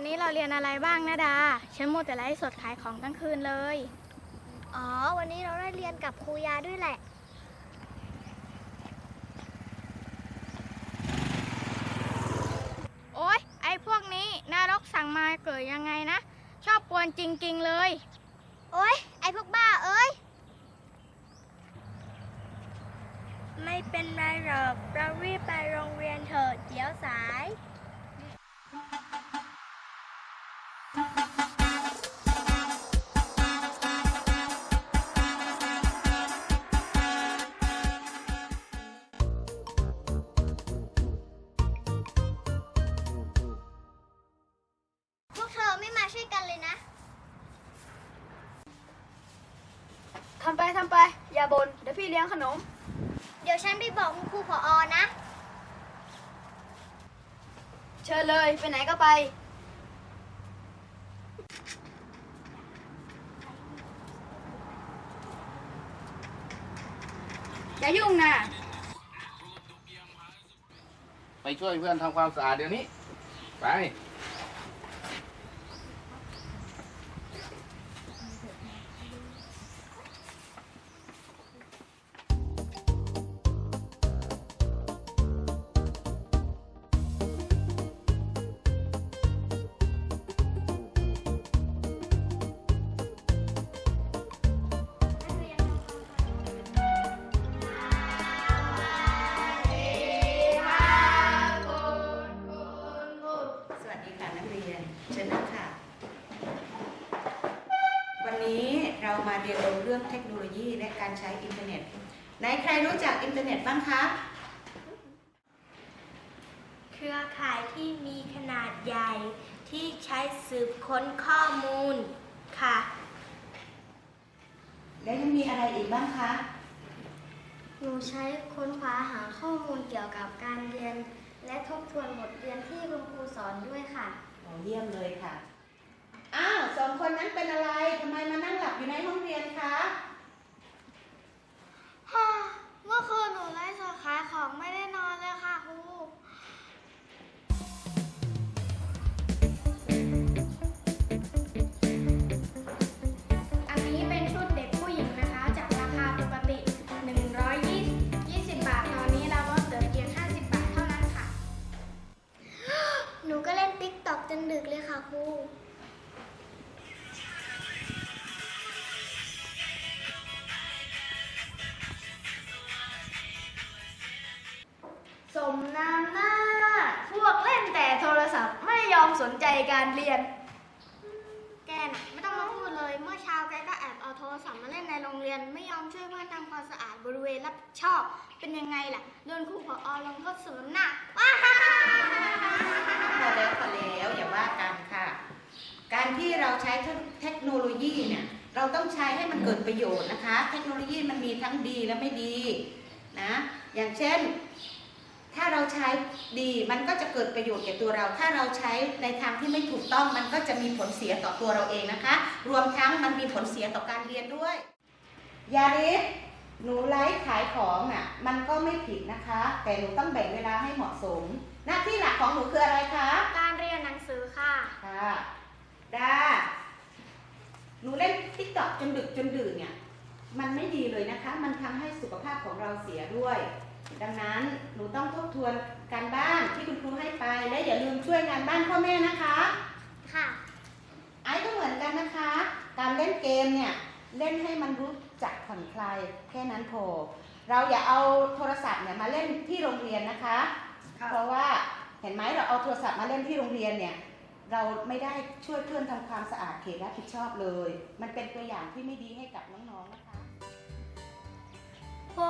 วันนี้เราเรียนอะไรบ้างนะดา ฉันมัวแต่ไลฟ์สดขายของทั้งคืนเลย อ๋อ วันนี้เราได้เรียนกับครูยาด้วยแหละ โอ๊ย ไอ้พวกนี้นารกสั่งมาเกิดยังไงนะ ชอบกวนจริง ๆ เลย โอ๊ย ไอพวกบ้าเอ้ย ไม่เป็นไรหรอก เราำไปทำไป อย่าบน่นเดี๋ยวพี่เลี้ยงขนม เดี๋ยวฉันไปบอกคุณครูผออนะ เชิญเลยไปไหนก็ไป อย่ายุ่งนะไปช่วยเพื่อนทำความสะอาดเดี๋ยวนี้ ไป เรียนรู้เรื่องเทคโนโลยีและการใช้อินเทอร์เน็ตไหนใครรู้จักอินเทอร์เน็ตบ้างคะ เครือข่ายที่มีขนาดใหญ่ที่ใช้สืบค้นข้อมูลค่ะ และยังมีอะไรอีกบ้างคะ หนูใช้ค้นคว้าหาข้อมูลเกี่ยวกับการเรียน และทบทวนบทเรียนที่คุณครูสอนด้วยค่ะโอ้เยี่ยมเลยค่ะ อ้าวสองคนนั้นเป็นอะไรทำ คะเมื่อคืนหนูไล่สดขายของไม่ได้ สมน้ำหน้า พวกเล่นแต่โทรศัพท์ไม่ยอมสนใจการเรียน แกน่ะไม่ต้องมาพูดเลย เมื่อเช้าแกก็แอบเอาโทรศัพท์มาเล่นในโรงเรียน ไม่ยอมช่วยเพื่อนทำความสะอาดบริเวณรับผิดชอบ เป็นยังไงล่ะ โดนครูผอลงโทษสวนหน้าว้าพอแล้วพอแล้วอย่าว่ากันค่ะ การที่เราใช้เทคโนโลยีเนี่ยเราต้องใช้ให้มันเกิดประโยชน์นะคะ เทคโนโลยีมันมีทั้งดีและไม่ดีนะ อย่างเช่น ถ้าเราใช้ดีมันก็จะเกิดประโยชน์แก่ตัวเรา ถ้าเราใช้ในทางที่ไม่ถูกต้องมันก็จะมีผลเสียต่อตัวเราเองนะคะ รวมทั้งมันมีผลเสียต่อการเรียนด้วย ยาริสหนูไลฟ์ขายของน่ะมันก็ไม่ผิดนะคะ แต่หนูต้องแบ่งเวลาให้เหมาะสม หน้าที่หลักของหนูคืออะไรคะ การเรียนหนังสือค่ะ ค่ะดาหนูเล่นติ๊กต็อกจนดึกจนดื่นเนี่ย มันไม่ดีเลยนะคะ มันทำให้สุขภาพของเราเสียด้วย ดังนั้นหนูต้องทบทวนการบ้านที่คุณครูให้ไป และอย่าลืมช่วยงานบ้านพ่อแม่นะคะ ค่ะ ไอ้ก็เหมือนกันนะคะ การเล่นเกมเนี่ยเล่นให้มันรู้จักผ่อนคลายแค่นั้นพอ เราอย่าเอาโทรศัพท์เนี่ยมาเล่นที่โรงเรียนนะคะ เพราะว่าเห็นไหมเราเอาโทรศัพท์มาเล่นที่โรงเรียนเนี่ยเราไม่ได้ช่วยเพื่อนทำความสะอาดเขตรับผิดชอบเลย มันเป็นตัวอย่างที่ไม่ดีให้กับน้องๆนะคะพว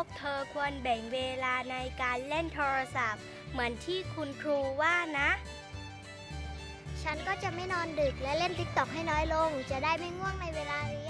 กเธอควรแบ่งเวลาในการเล่นโทรศัพท์ เหมือนที่คุณครูว่านะ ฉันก็จะไม่นอนดึกและเล่นติ๊กต็อกให้น้อยลง จะได้ไม่ง่วงในเวลาเรียน